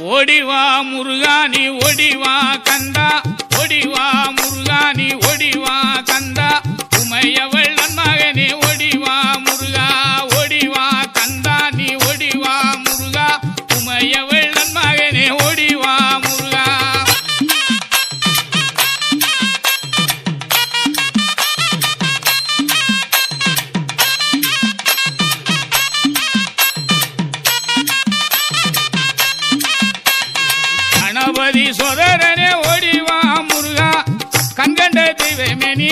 ஓடிவா முருகானி ஓடிவா கந்தா. ஓடிவா முருகானி ஓடிவா கந்தா. உமையவ சோதரனே ஓடிவா முருகா. கண்கண்ட தெய்வமே நீ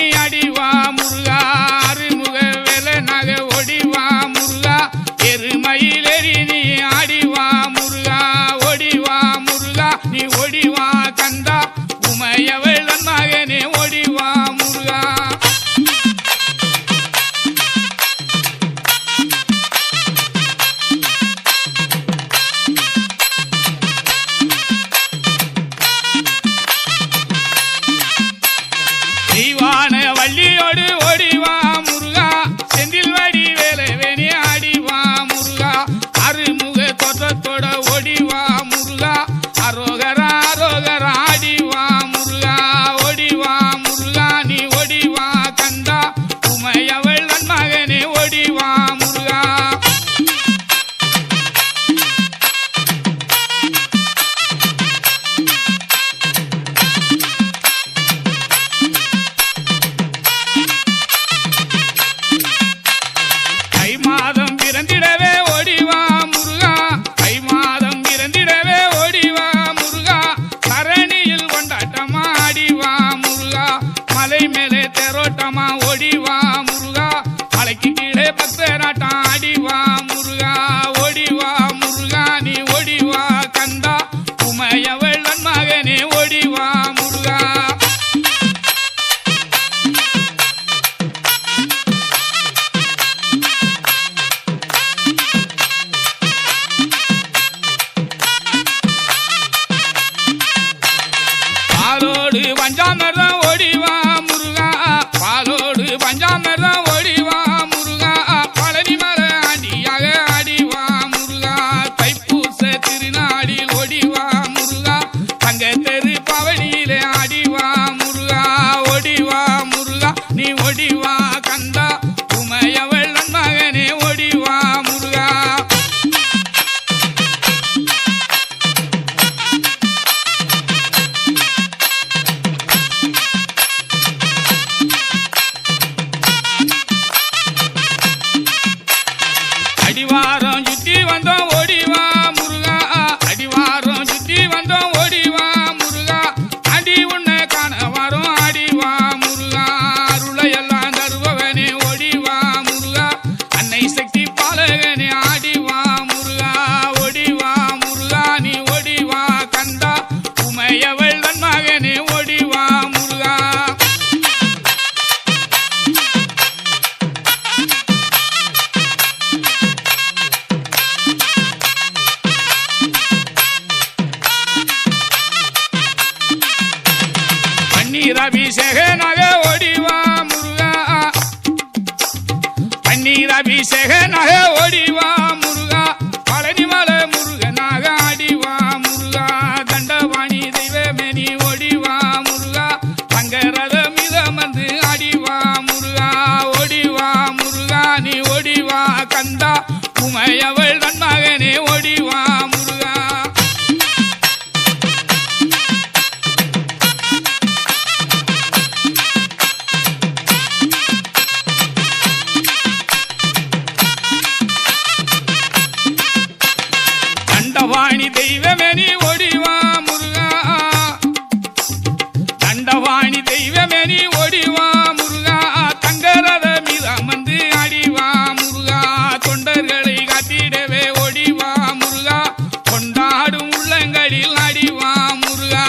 அடிவாரம் சுற்றி வந்தோம் பன்னீர் அபிஷேக நக ஒடிவா முருகா. பன்னீர் அபிஷேக நக ஒடிவா தண்டவாணி தெய்வமெனி ஒடிவா முருகா. தண்டவாணி தெய்வமெனி ஒடிவா முருகா. தங்கரத மீது அமர்ந்து அடிவா முருகா. தொண்டர்களை காத்திடவே ஒடிவா முருகா. கொண்டாடும் உள்ளங்களில் அடிவா முருகா.